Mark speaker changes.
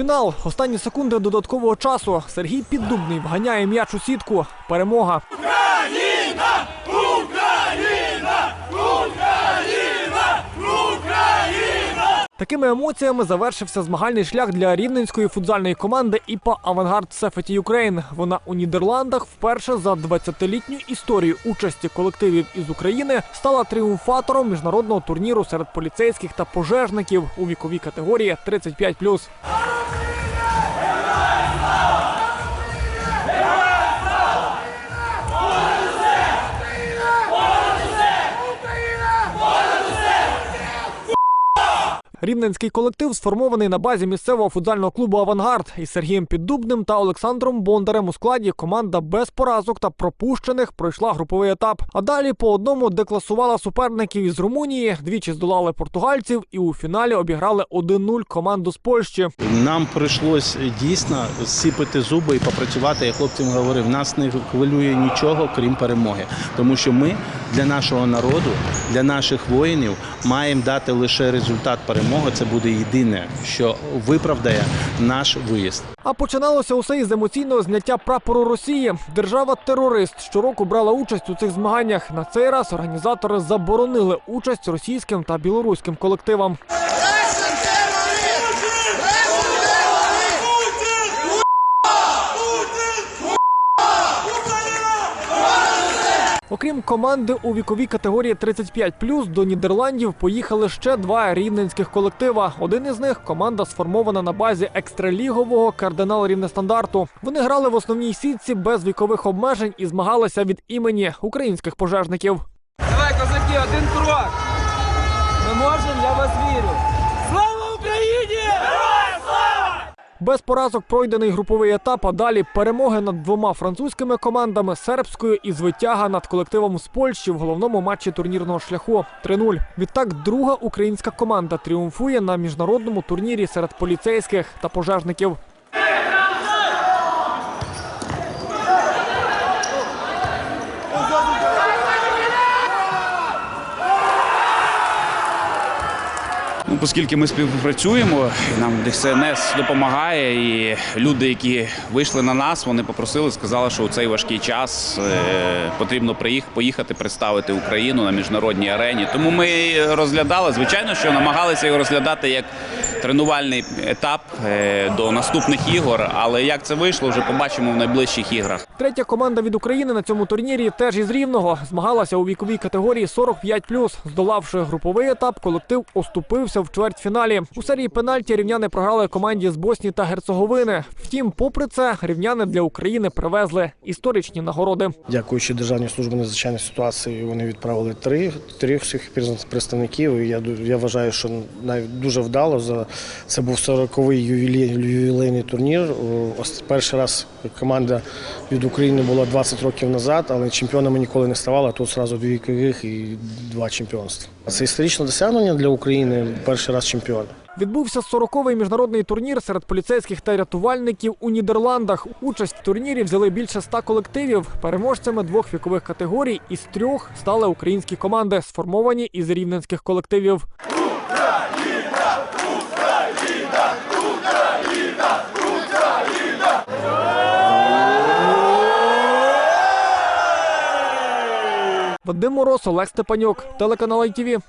Speaker 1: Фінал. Останні секунди додаткового часу. Сергій Піддубний вганяє м'яч у сітку. Перемога. Такими емоціями завершився змагальний шлях для рівненської футзальної команди ІПА Авангард Сефеті Юкрейн. Вона у Нідерландах вперше за 20-літню історію участі колективів із України стала тріумфатором міжнародного турніру серед поліцейських та пожежників у віковій категорії 35+. Рівненський колектив сформований на базі місцевого футзального клубу Авангард із Сергієм Піддубним та Олександром Бондарем у складі команда без поразок та пропущених пройшла груповий етап. А далі по одному декласувала суперників із Румунії, двічі здолали португальців і у фіналі обіграли 1-0 команду з Польщі.
Speaker 2: Нам прийшлось дійсно сіпити зуби і попрацювати. Я хлопцям говорив, нас не хвилює нічого, крім перемоги. Тому що ми для нашого народу, для наших воїнів маємо дати лише результат перемоги. Це буде єдине, що виправдає наш виїзд.
Speaker 1: А починалося усе із емоційного зняття прапору Росії. Держава-терорист щороку брала участь у цих змаганнях. На цей раз організатори заборонили участь російським та білоруським колективам. Окрім команди у віковій категорії 35+, до Нідерландів поїхали ще два рівненських колектива. Один із них команда сформована на базі екстралігового кардинал рівнестандарту. Вони грали в основній сітці без вікових обмежень і змагалися від імені українських пожежників.
Speaker 3: Давай, козаки, один крок. Ми можемо, я вас вірю.
Speaker 1: Без поразок пройдений груповий етап, а далі перемоги над двома французькими командами сербською і звитяга над колективом з Польщі в головному матчі турнірного шляху 3-0. Відтак друга українська команда тріумфує на міжнародному турнірі серед поліцейських та пожежників.
Speaker 4: Оскільки ми співпрацюємо, і нам ДСНС допомагає, і люди, які вийшли на нас, вони попросили, сказали, що у цей важкий час е, потрібно поїхати представити Україну на міжнародній арені. Тому ми розглядали, звичайно, що намагалися його розглядати як тренувальний етап е, до наступних ігор. Але як це вийшло, вже побачимо в найближчих іграх.
Speaker 1: Третя команда від України на цьому турнірі теж із Рівного змагалася у віковій категорії 45+. Здолавши груповий етап, колектив оступився в чвертьфіналі. У серії пенальті рівняни програли команді з Боснії та Герцеговини. Втім, попри це, рівняни для України привезли історичні нагороди.
Speaker 5: Дякуючи Державній службі надзвичайних ситуацій, вони відправили три трьох всіх представників. І я я вважаю, що навіть дуже вдало. За це був 40-й ювілей, ювілейний турнір. Перший раз команда від України була 20 років назад, але чемпіонами ніколи не ставала. Тут зразу дві вікових і два чемпіонства. Це історичне досягнення для України. Перший раз чемпіон.
Speaker 1: Відбувся 40-й міжнародний турнір серед поліцейських та рятувальників у Нідерландах. Участь в турнірі взяли більше ста колективів. Переможцями двох вікових категорій із трьох стали українські команди, сформовані із рівненських колективів. Вадим Мороз, Олег Степанюк, телеканал ITV.